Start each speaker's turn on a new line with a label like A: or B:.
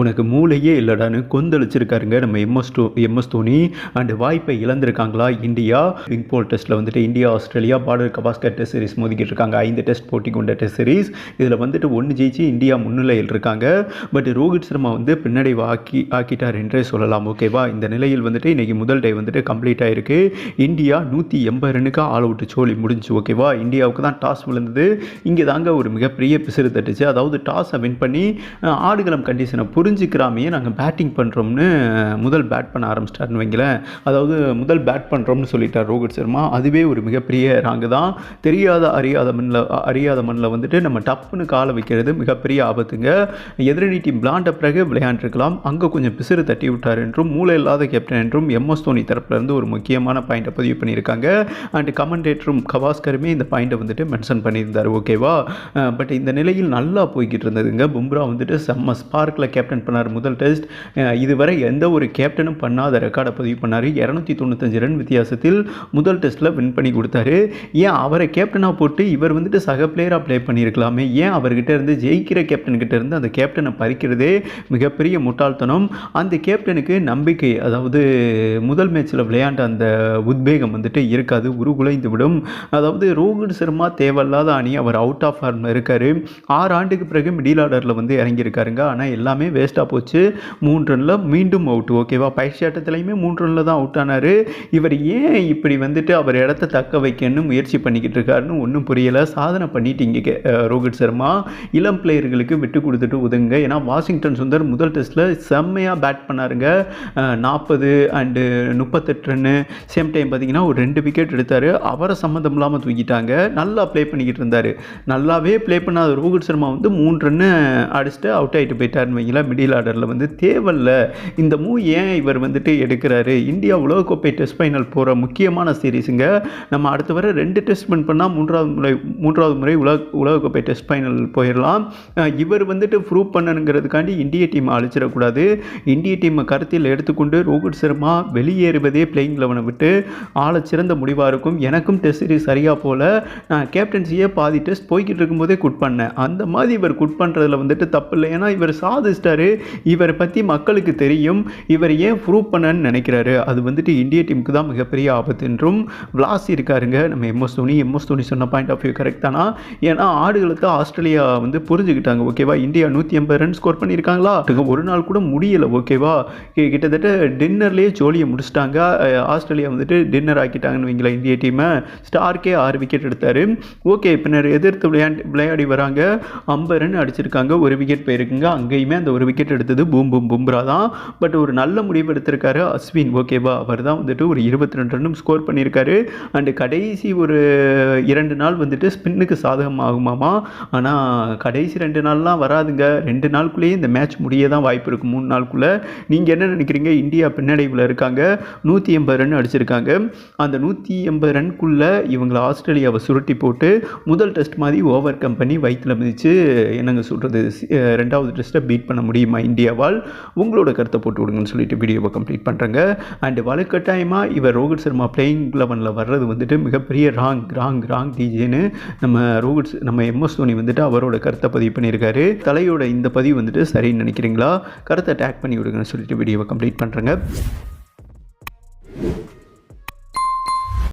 A: உனக்கு மூளையே இல்லடான்னு கொந்தளிச்சிருக்காருங்க. நம்ம எம்எஸ் டோ எம்எஸ் தோனி. அண்ட் வாய்ப்பை இழந்திருக்காங்களா? இந்தியா. பிங் போல் டெஸ்ட்டில் வந்துட்டு India Australia border Gavaskar test series மோதிக்கிட்டு இருக்காங்க. ஐந்து டெஸ்ட் போட்டி கொண்ட டெஸ்ட் சீரிஸ் இதில் வந்துட்டு ஒன்று ஜெயிச்சு இந்தியா முன்னிலையில் இருக்காங்க. பட் ரோஹித் சர்மா வந்து பின்னடைவு ஆக்கி ஆக்கிட்டார் என்றே சொல்லலாம். ஓகேவா இந்த நிலையில் வந்துட்டு இன்றைக்கி முதல் டே வந்துட்டு கம்ப்ளீட் ஆகிருக்கு இந்தியா நூற்றி எண்பது ரன்னுக்கு ஆல் அவுட் சோழி முடிஞ்சு ஓகேவா இந்தியாவுக்கு தான் டாஸ் விழுந்தது. இங்கே தாங்க ஒரு மிகப்பெரிய பிசிறு தட்டுச்சு. அதாவது டாஸை வின் பண்ணி ஆடுகளம் கண்டிஷனை புரிஞ்சுக்கிறாமையே நாங்கள் பேட்டிங் பண்ணுறோம்னு முதல் பேட் பண்ண ஆரம்பிச்சிட்டாருன்னு வைங்களேன். அதாவது முதல் பேட் பண்ணுறோம்னு சொல்லிட்டார் ரோஹித் சர்மா. அதுவே ஒரு மிகப்பெரிய ராங்கு தான். தெரியாத அறியாத மண்ணில் அறியாத மண்ணில் வந்துட்டு நம்ம டப்புன்னு காலை வைக்கிறது மிகப்பெரிய ஆபத்துங்க. எதிரணி டீம் விளாண்ட பிறகு விளையாண்டுருக்கலாம். அங்கே கொஞ்சம் பிசிறு தட்டி விட்டார் என்றும் மூளை இல்லாத கேப்டன் என்றும் எம்எஸ் தோனி தரப்புலேருந்து ஒரு முக்கியமான பாயிண்ட்டை பதிவு பண்ணியிருக்காங்க. அண்ட் கமெண்டேட்டரும் கவாஸ்கருமே இந்த பாயிண்ட்டை வந்துட்டு மென்ஷன் பண்ணியிருந்தார் ஓகேவா பட் இந்த நிலையில் நல்லா போய்கிட்டு இருந்ததுங்க. பும்ரா வந்துட்டு செம்ம ஸ்பார்க்கில் கேப்டன் பண்ணார். முதல் டெஸ்ட் இதுவரை எந்த ஒரு கேப்டனும் பண்ணாத ரெக்கார்டை பதிவு பண்ணார். இரநூத்தி தொண்ணூத்தஞ்சு ரன் வித்தியாசத்தில் முதல் டெஸ்ட்டில் வின் பண்ணி கொடுத்தாரு. ஏன் அவரை கேப்டனாக போட்டு இவர் வந்துட்டு சக பிளேயராக ப்ளே பண்ணியிருக்கலாமே? ஏன் அவர்கிட்ட இருந்து ஜெயிக்கிற கேப்டன் கிட்ட இருந்து அந்த கேப்டனை பறிக்கிறதே மிகப்பெரிய முட்டாள்தனம்? அந்த கேப்டனுக்கு நம்பிக்கை அதாவது முதல் மேட்ச்சில் விளையாண்ட அந்த உத்வேகம் வந்துட்டு இருக்காது உருகுலைந்து விடும். அதாவது ரோஹித் சர்மா தேவையில்லாத அணி அவர் அவுட் ஆஃப் ஃபார்மில் இருக்கார். ஆறு ஆண்டுக்கு பிறகு மிடில் ஆர்டரில் வந்து இறங்கியிருக்காருங்க. ஆனால் எல்லாமே வேஸ்ட்டாக போச்சு. மூணு ரனில் மீண்டும் அவுட் ஓகேவா பயிற்சி ஆட்டத்துலையுமே மூணு ரனில் தான் அவுட் ஆனார். இவர் ஏன் இப்படி வந்துட்டு அவர் இடத்த தக்க வைக்கணும்னு முயற்சி பண்ணிக்கிட்டு இருக்காருன்னு ஒன்றும் புரியலை. சாதனை பண்ணிட்டீங்க கே- ரோஹித் சர்மா. இளம் பிளேயர்களுக்கு விட்டு கொடுத்துட்டு உதவுங்க ஏன்னா வாஷிங்டன் சுந்தர் முதல் டெஸ்ட்டில் செம்மையாக பேட் பண்ணாருங்க. நாற்பது அண்டு முப்பத்தெட்டு ரன்னு சேம் டைம் பார்த்தீங்கன்னா ஒரு ரெண்டு விக்கெட் எடுத்தார். அவரை சம்மந்தம் இல்லாமல் தூக்கிட்டாங்க. நல்லா ப்ளே பண்ணிக்கிட்டு இருந்தார். நல்லாவே ப்ளே பண்ணாத ரோஹித் சர்மா வந்து மூணு ரன்னு அடிச்சுட்டு அவுட் ஆகிட்டு போயிட்டாருன்னு வைங்களேன். மிடில் ஆர்டரில் வந்து தேவையில்ல. இந்த மூவ் ஏன் இவர் வந்துட்டு எடுக்கிறாரு? இந்தியா உலகக்கோப்பை டெஸ்ட் ஃபைனல் போகிற முக்கியமான சீரீஸுங்க. நம்ம அடுத்த வர ரெண்டு டெஸ்ட் வின் பண்ணால் மூன்றாவது முறை மூன்றாவது முறை உலக உலகக்கோப்பை டெஸ்ட் ஃபைனல் போயிடலாம் இவர் வந்துட்டு ப்ரூவ் பண்ணணுங்கிறதுக்காண்டி இந்திய டீமை அழிச்சிடக்கூடாது. இந்திய டீமை கருத்தில் எடுத்துக்கொண்டு ரோஹித் சர்மா வெளியேறுவதே பிளேயிங் லெவனை விட்டு ஆள சிறந்த முடிவாக இருக்கும். எனக்கும் டெஸ்ட் சீரிஸ் சரியாக போல. நான் கேப்டன்சியே பாதி டெஸ்ட் போய்கிட்டு இருக்கும்போதே குட் பண்ணேன். அந்த மாதிரி இவர் குட் பண்ணுறதுல வந்துட்டு தப்பு இல்லை. ஏன்னா இவர் சாதிச்சிட்டாரு. இவரை பற்றி மக்களுக்கு தெரியும். இவர் ஏன் ப்ரூவ் பண்ணன்னு நினைக்கிறாரு. அது வந்துட்டு இந்திய டீமுக்கு தான் மிகப்பெரிய ஆபத்து என்றும் விளாசி இருக்காருங்க. நம்ம எம்எஸ் தோனி எம்எஸ் தோனி சொன்ன பாயிண்ட் ஆஃப் வியூ கரெக்ட் தானா? ஏன்னா ஆடுகளுக்கு ஆஸ்திரேலியா வந்து புரிஞ்சுக்கிட்டாங்க. ஓகேவா இந்தியா நூற்றி எண்பது ரன் ஸ்கோர் பண்ணியிருக்காங்களா? ஒரு நாள் கூட முடியல. ஓகேவா கிட்டத்தட்ட டின்னர்லேயே ஜோலியை முடிச்சிட்டாங்க. ஆஸ்திரேலியா வந்துட்டு டின்னர் ஆக்கிட்டாங்கன்னு வைங்களேன் இந்திய டீமை ஸ்டார்க்கே ஆறு விக்கெட் எடுத்தார். ஓகே பின்னர் எதிர்த்து விளையாண்டு விளையாடி வராங்க. ஐம்பது ரன் அடிச்சிருக்காங்க. ஒரு விக்கெட் போயிருக்குங்க. அங்கேயுமே அந்த ஒரு விக்கெட் எடுத்தது. பூம் பூம் பும்ரா தான். பட் ஒரு நல்ல முடிவு எடுத்திருக்காரு அஸ்வின் ஓகேவா அவர் தான் வந்துட்டு ஒரு இருபத்தி ரெண்டு ரன்னும் ஸ்கோர் பண்ணியிருக்காரு. அண்டு கடைசி ஒரு இரண்டு நாள் வந்துட்டு ஸ்பின்னுக்கு சாதகமாகுமாமா ஆனால் கடைசி ரெண்டு நாள்லாம் வராதுங்க. ரெண்டு நாளுக்குள்ளேயே இந்த மேட்ச் முடிய தான் வாய்ப்பு இருக்குது மூணு நாளுக்குள்ளே. நீங்கள் என்ன நினைக்கிறீங்க? இந்தியா பின்னடைவில் இருக்காங்க. நூற்றி எண்பது ரன் அடிச்சிருக்காங்க. அந்த நூற்றி எண்பது ரன்குள்ளே இவங்களை ஆஸ்திரேலியாவை சுருட்டி போட்டு முதல் டெஸ்ட் மாதிரி ஓவர் கம் பண்ணி வயிற்றில் மிதித்து என்னங்க சொல்கிறது ரெண்டாவது டெஸ்ட்டை பீட் பண்ண முடியும். இந்தியாவால்? உங்களோட கருத்தை போட்டு விடுங்கன்னு சொல்லிட்டு வீடியோவை கம்ப்ளீட் பண்ணுறேங்க அண்ட் வலுக்கட்டாயமாக இவர் ரோஹித் சர்மா பிளேயிங் லெவனில் வர்றது வந்துட்டு மிகப்பெரிய ராங் ராங் ராங் டிஜேன்னு நம்ம ரோஹித் நம்ம எம்எஸ் தோனி வந்துட்டு அவரோட கருத்தை பதிவு பண்ணியிருக்காரு. தலையோட இந்த பதிவு வந்துட்டு சரின்னு நினைக்கிறீங்களா? கருத்தை டேக் பண்ணி விடுங்கன்னு சொல்லிட்டு வீடியோவை கம்ப்ளீட் பண்ணுறேங்க